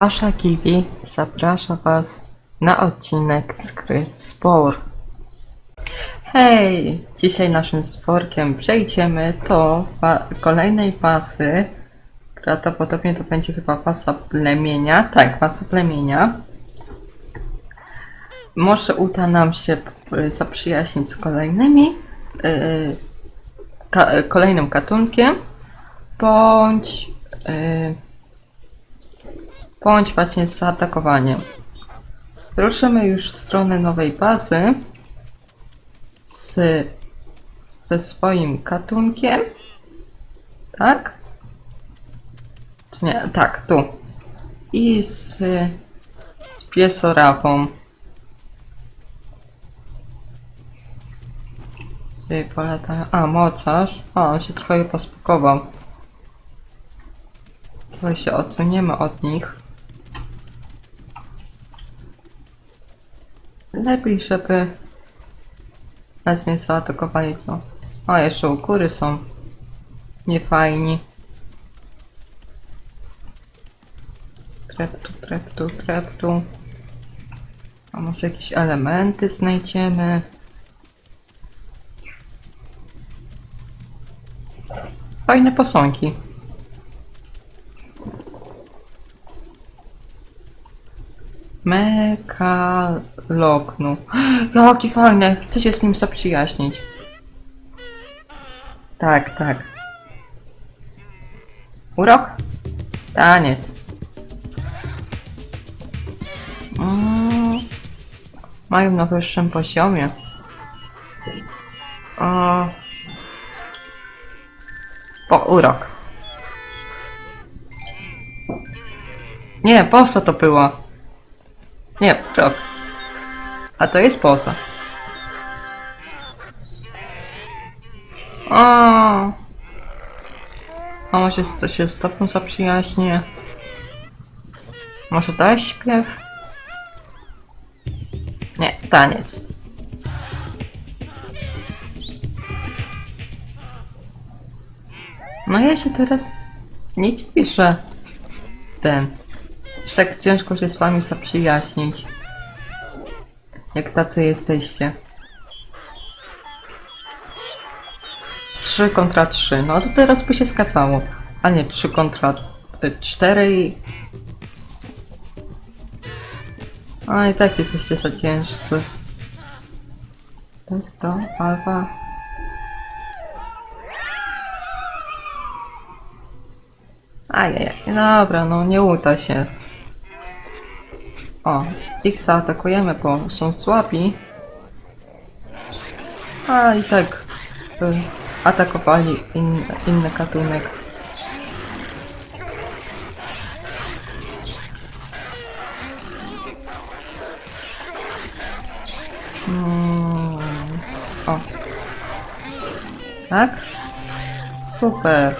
Asza Kiwi zaprasza Was na odcinek z gry Spor. Hej! Dzisiaj naszym stworkiem przejdziemy do pa- kolejnej pasy. Prawdopodobnie to będzie chyba pasa plemienia. Tak, pasa plemienia. Może uda nam się y, zaprzyjaźnić z kolejnymi, y, ka- kolejnym gatunkiem, bądź y, bądź właśnie z zaatakowaniem. Ruszymy już w stronę nowej bazy z, ze swoim gatunkiem. Tak? Czy nie? Tak, tu. I z, z piesorawą. Sobie polata. A, mocarz. O, on się trochę pospakował. Trochę się odsuniemy od nich. Lepiej, żeby nas nie zaatakowali, co? O, jeszcze u góry są niefajni. Treptu, treptu, treptu. A może jakieś elementy znajdziemy? Fajne posągi. Mekaloknu. Jaki fajny! Chcę się z nim zaprzyjaźnić. Tak, tak. Urok? Taniec. Mm. Mają na wyższym poziomie. O. Po urok. Nie, posa to była. Nie, rok. A to jest posa. O. A może to się z tobą zaprzyjaźnię? Może dać śpiew? Nie, taniec. No ja się teraz dziwię, że ten, że tak ciężko się z wami zaprzyjaźnić. Jak tacy jesteście. 3 kontra 3. No to teraz by się skacało. A nie 3 kontra 4 i... A i tak jesteście za ciężcy. To jest kto? Alfa? Ajajaj, dobra, no nie uda się. O, ich zaatakujemy, bo są słabi. A i tak y, atakowali in, inny gatunek. Mm, o. Tak? Super.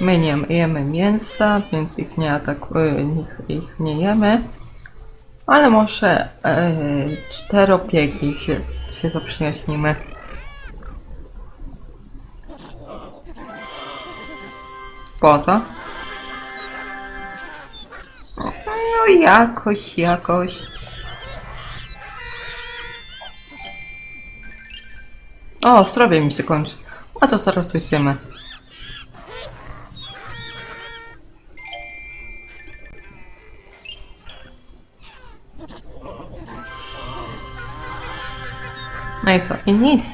My nie jemy mięsa, więc ich nie atakujemy, ich, ich nie jemy. Ale może e, czteropiegi się, się zaprzyjaźnimy. Poza. No jakoś, jakoś. O, zdrowie mi się kończy. A to zaraz coś zjemy. No i co? I nic.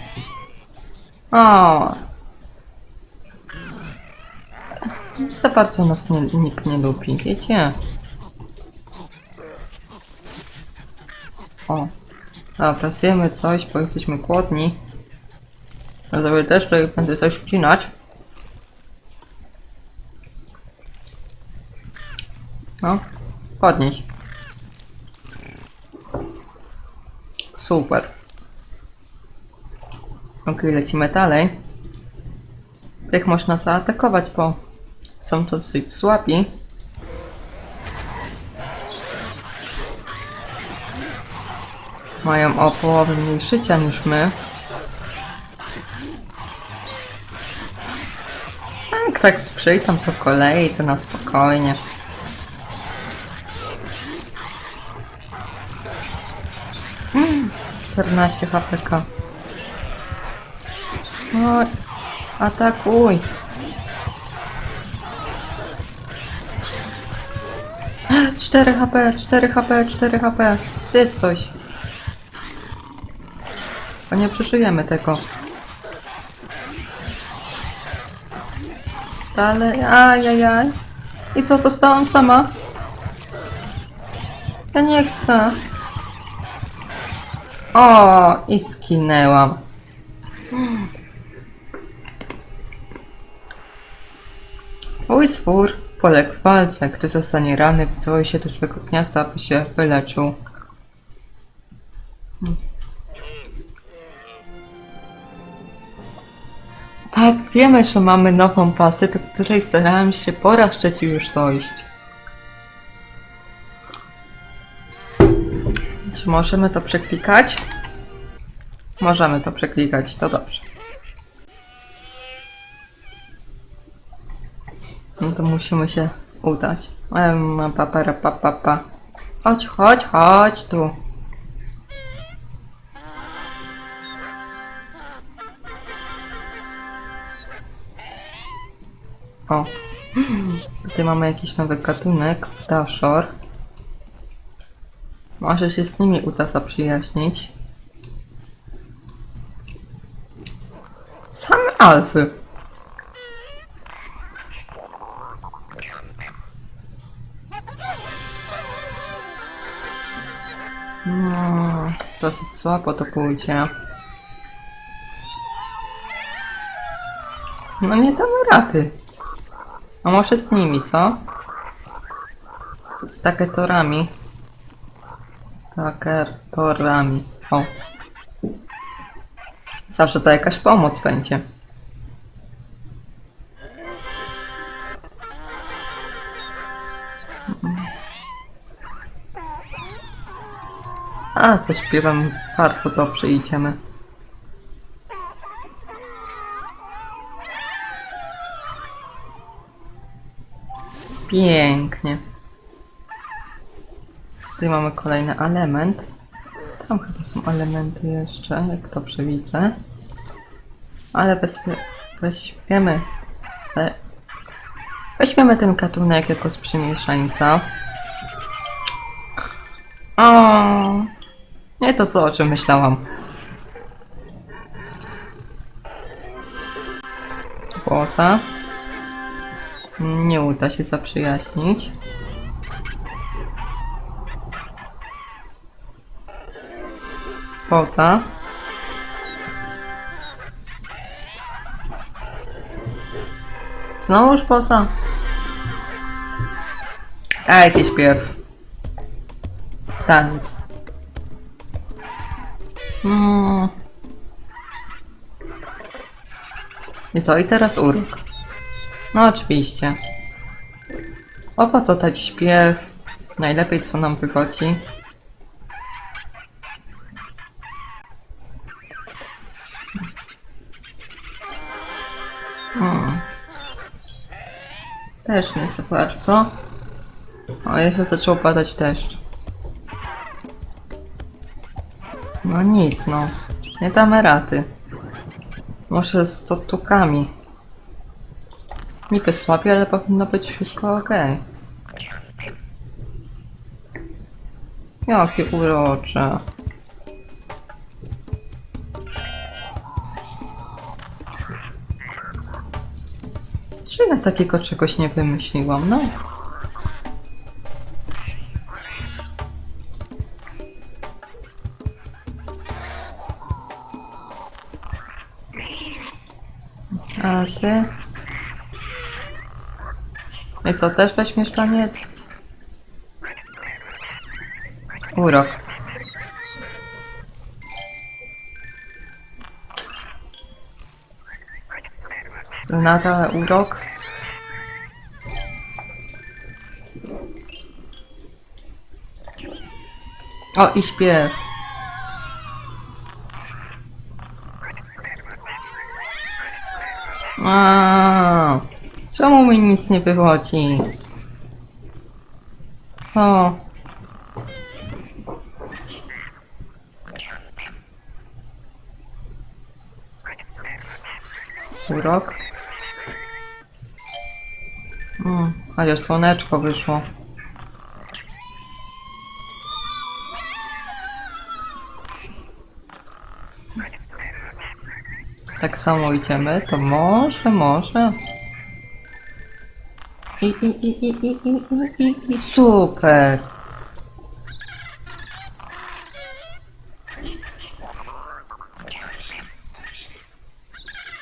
O. Za bardzo nas nie, nikt nie lubi, wiecie? O. Dobra, zjemy coś, bo jesteśmy głodni. Sobie też tutaj będę coś wcinać. No, podnieś. Super. Ok, lecimy dalej. Tych można zaatakować, bo są to dosyć słabi. Mają o połowę mniej życia niż my. Tak, tak przyjdą po kolei, to na spokojnie. Mm, 14 HPK. No, atakuj. Cztery HP, 4 HP, 4 HP. Zjedz coś. Bo nie przeżyjemy tego. Dalej, ajajaj. I co, zostałam sama? Ja nie chcę. O, i skinęłam. Mój swór poległ w walce, gdy zostanie rany, wycofał się do swego gniazda, aby się wyleczył. Tak, wiemy, że mamy nową pasę, do której starałem się po raz trzeci już dojść. Czy możemy to przeklikać? Możemy to przeklikać, to dobrze. No to musimy się udać. Em, pa. Chodź, chodź, chodź tu. O. Tutaj mamy jakiś nowy gatunek, Dashor. Może się z nimi uda zaprzyjaźnić. Same alfy. Dosyć słabo to pójdzie. No nie damy rady. A może z nimi, co? Z taketorami. Taketorami. O. Zawsze to jakaś pomoc będzie. A, ze śpiewem bardzo dobrze idziemy. Pięknie. Tutaj mamy kolejny element. Tam chyba są elementy jeszcze, jak dobrze widzę. Ale weźmie, weźmiemy... we- Weźmiemy ten katunek jako sprzymierzeńca. O, nie to co, o czym myślałam. Bosa. Nie uda się zaprzyjaźnić. Bosa. Znowuż bosa. A, jakiś śpiew. Taniec. Mm. I co? I teraz urok. No oczywiście. O po co dać śpiew? Najlepiej co nam wychodzi. Hmm. Też nie za bardzo. O, jeszcze zaczął padać deszcz. No nic, no. Nie damy rady. Może z totukami. Niby słabiej, ale powinno być wszystko ok. Jakie urocze. Czy ja takiego czegoś nie wymyśliłam? No. A ty? I co, też weźmiesz taniec? Urok. Nadal urok. O, i śpiew. A, czemu mi nic nie wychodzi? Co? Urok? Mm, chociaż słoneczko wyszło. Tak samo idziemy, to może, może. I, i, i, i, i, i, i, i, i super.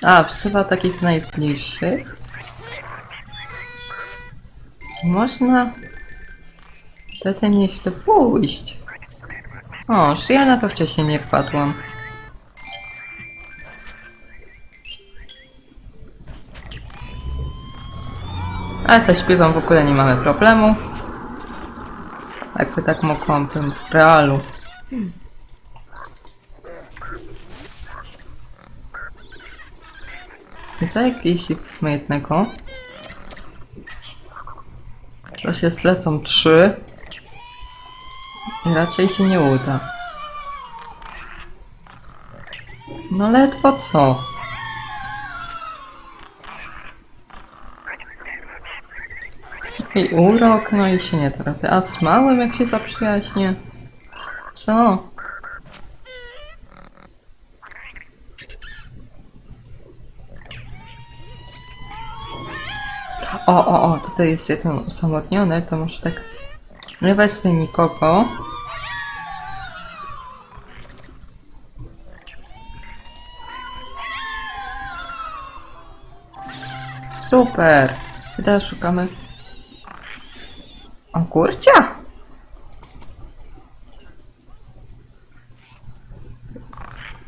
A, wzywa takich najbliższych. Można wtedy nieźle pójść. O, że ja na to wcześniej nie wpadłam. Ale ze śpiewem w ogóle nie mamy problemu. Jakby tak mogłabym w realu. I co jak jeśli wezmę jednego? To się zlecą trzy. I raczej się nie uda. No ledwo co? I urok, no i się nie trafi. A z małym jak się zaprzyjaźnię? Co? O, o, o, tutaj jest jeden osamotniony, to może tak nie wezmę nikogo. Super! Teraz szukamy kurcia?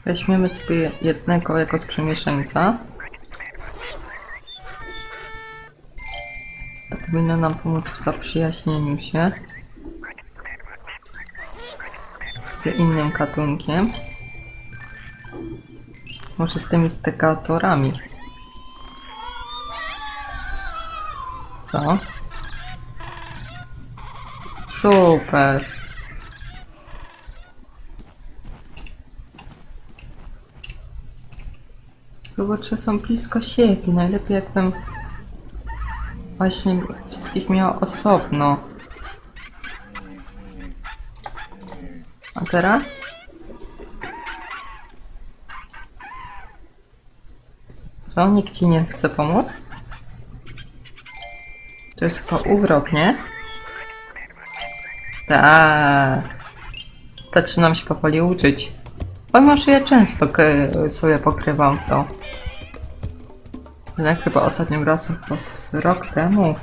Weźmiemy sobie jednego jako sprzymierzeńca. To powinno nam pomóc w zaprzyjaźnieniu się z innym gatunkiem. Może z tymi stekatorami. Co? Super. Wyborcze są blisko siebie. Najlepiej jakbym właśnie wszystkich miała osobno. A teraz? Co? Nikt ci nie chce pomóc? To jest chyba urok, nie? Tak. Zaczynam się powoli uczyć. Pomimo, że ja często sobie pokrywam to. Ale chyba ostatnim razem, chyba z rok temu.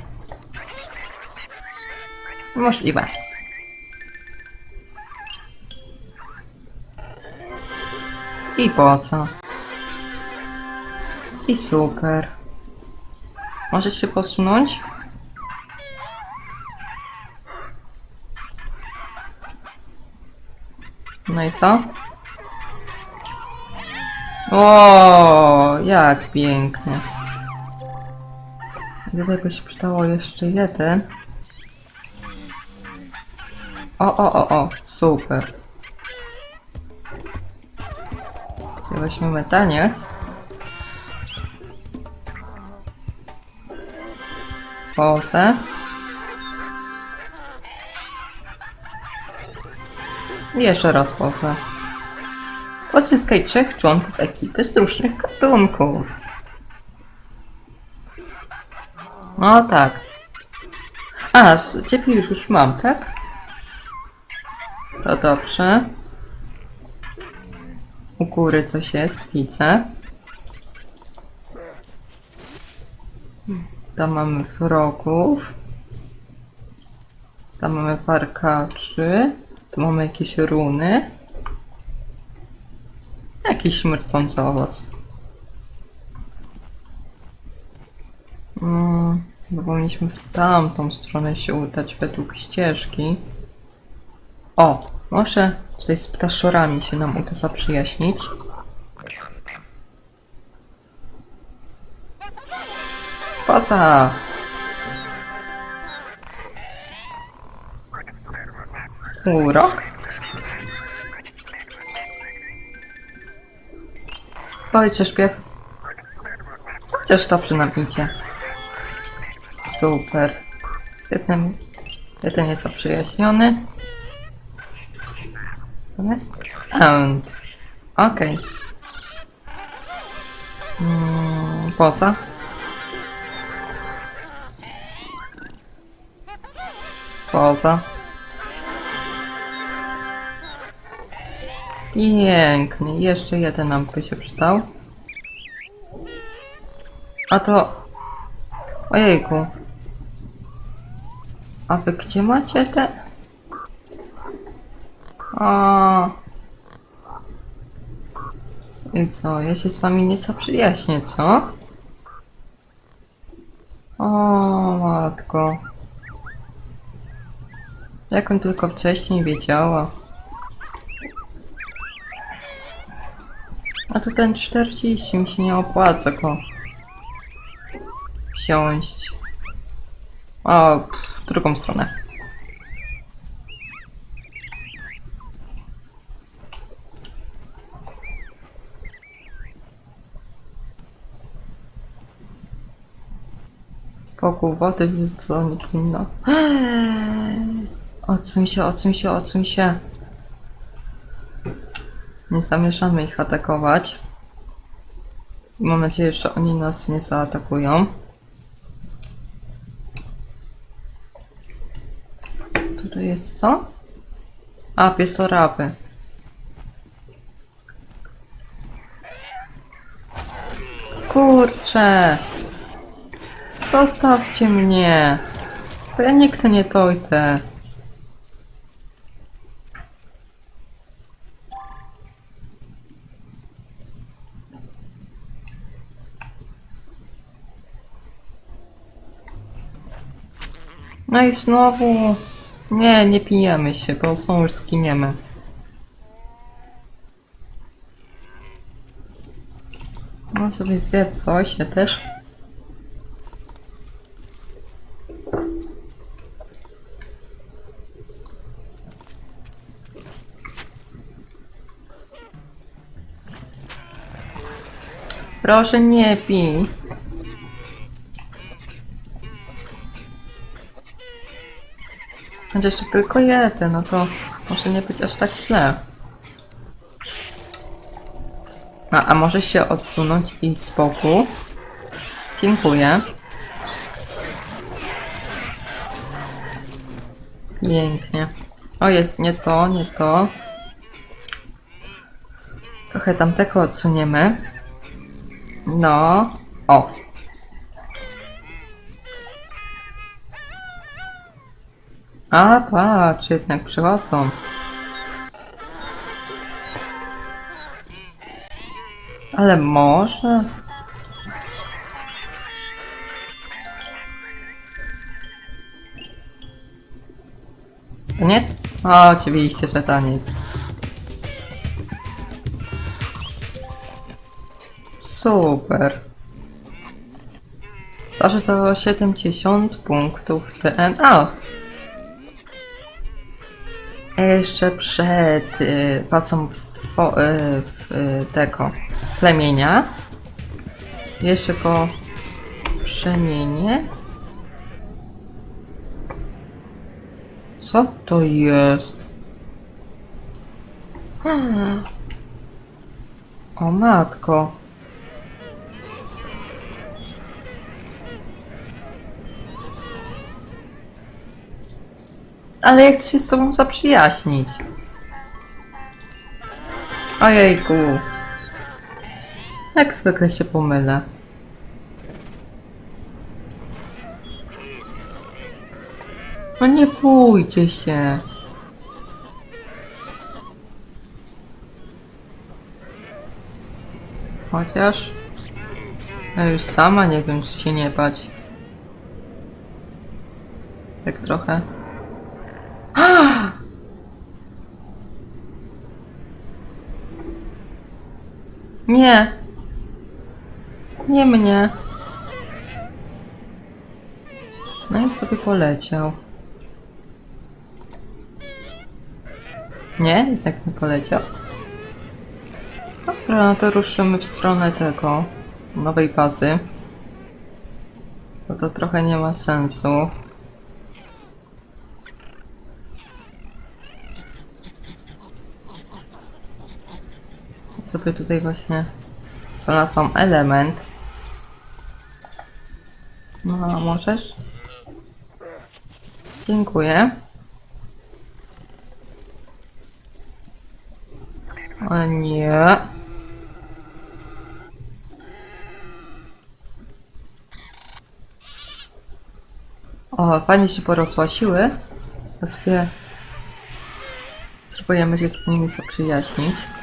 Możliwe. I posa. I super. Możesz się posunąć? No i co? O, jak pięknie. Do tego się przydało jeszcze jeden. O, o, o, o, super. Tutaj weźmiemy taniec. Posę. Jeszcze raz posę. Pozyskaj trzech członków ekipy z różnych gatunków. No tak. A, z ciebie już, już mam, tak? To dobrze. U góry coś jest, widzę. Tam mamy wrogów. Tam mamy parkaczy. Tu mamy jakieś runy. Jakiś śmiercący owoc. Mm, bo powinniśmy w tamtą stronę się udać według ścieżki. O, może tutaj z ptaszorami się nam uda zaprzyjaźnić. Poza! Urok? Powiedz, śpiew. Chociaż nam idzie. Super. Z jednym... Jeden jest zaprzyjaźniony. Natomiast... And. Okej. Mm, poza. Poza. Pięknie. Jeszcze jeden nam by się przydał. A to... Ojejku. A wy gdzie macie te... A. I co? Ja się z wami nie zaprzyjaźnię, co? O, matko. Jakbym tylko wcześniej wiedziała. A to ten 40 mi się nie opłaca go wsiąść. O, w drugą stronę. Wokół wody co nie powinno. Odsuń się, odsuń się, odsuń się. Nie zamierzamy ich atakować. Mam nadzieję, że oni nas nie zaatakują. Tutaj jest co? A, piesorawy. Kurczę! Zostawcie mnie! Bo ja nikt nie tojtę. No i znowu... Nie, nie pijemy się, bo są już skiniemy. No sobie zjedz coś, ja też. Proszę nie pij. Chociaż tylko jeden, no to może nie być aż tak źle. A, a może się odsunąć i z boku? Dziękuję. Pięknie. O, jest nie to, nie to. Trochę tamtego odsuniemy. No. O. A, patrz, jednak przychodzą. Ale może? Koniec? O, oczywiście, że taniec. Super. Zawsze to 70 punktów DNA. Jeszcze przed y, y, y, tego plemienia. Jeszcze go przemienię. Co to jest? O matko. Ale ja chcę się z tobą zaprzyjaźnić. Ojejku. Jak zwykle się pomylę. No nie bójcie się. Chociaż... Ja już sama nie wiem, czy się nie bać. Tak trochę. Nie. Nie mnie. No i sobie poleciał. Nie? Jednak nie poleciał. Dobra, no to ruszymy w stronę tego nowej bazy. Bo to trochę nie ma sensu. Sobie tutaj właśnie znalazłam element. No, możesz? Dziękuję. O nie. O, fajnie się porosła siły. To sobie spróbujemy się z nimi zaprzyjaźnić.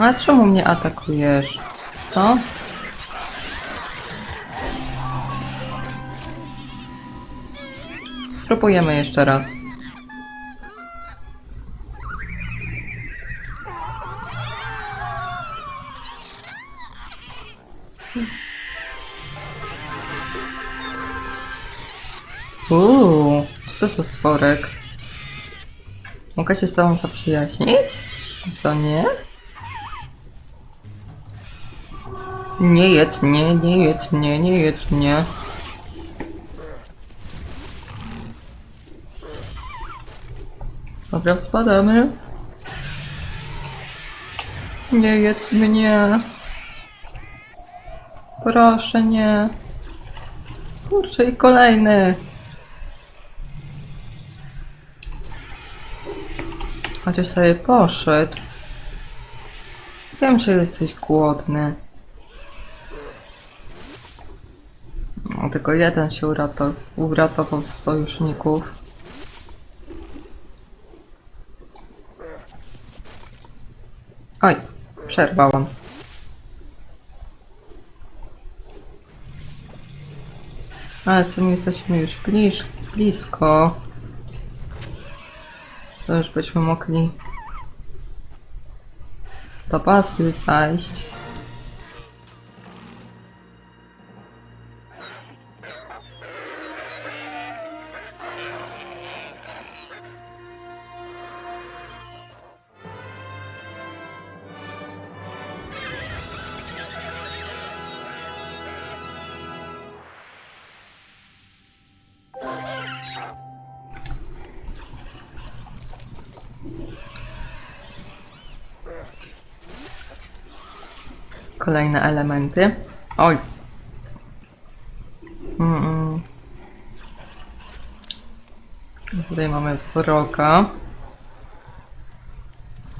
A czemu mnie atakujesz? Co? Spróbujemy jeszcze raz. Uuu, co to za stworek? Mogę się z tobą zaprzyjaźnić? Co nie? Nie jedz mnie, nie jedz mnie, nie jedz mnie. Dobra, spadamy. Nie jedz mnie. Proszę nie. Kurczę i kolejny. Chociaż sobie poszedł. Wiem, że jesteś głodny. Tylko jeden się uratował, uratował z sojuszników. Oj, przerwałam. Ale w sumie jesteśmy już bliż, blisko. To już byśmy mogli do bazy zajść. Kolejne elementy. Oj. Mm -mm. Tutaj mamy wroga.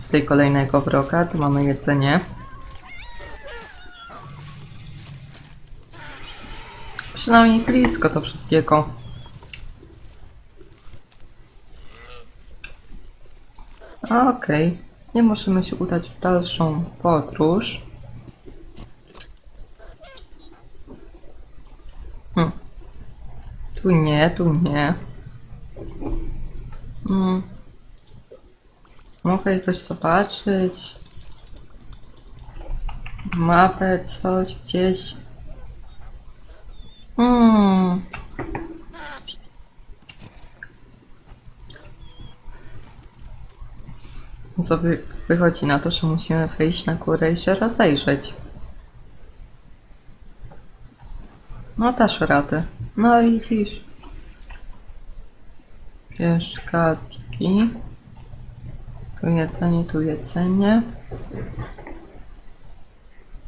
Tutaj kolejnego wroga. Tu mamy jedzenie. Przynajmniej blisko to wszystkiego. Okej. Nie możemy się udać w dalszą podróż. Tu nie, tu nie. Hmm. Mogę jakoś zobaczyć. Mapę, coś gdzieś. Hmm. To wy, wychodzi na to, że musimy wyjść na górę i się rozejrzeć. No dasz radę. No widzisz. Pieszkaczki. Tu jedzenie, tu jedzenie.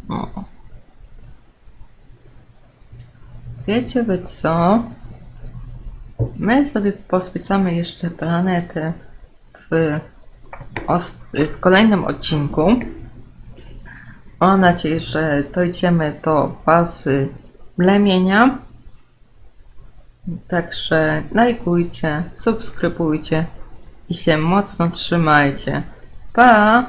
O. Wiecie wy co? My sobie pospicamy jeszcze planety w, w kolejnym odcinku. Mam nadzieję, że dojdziemy do bazy plemienia. Także lajkujcie, subskrybujcie i się mocno trzymajcie. Pa!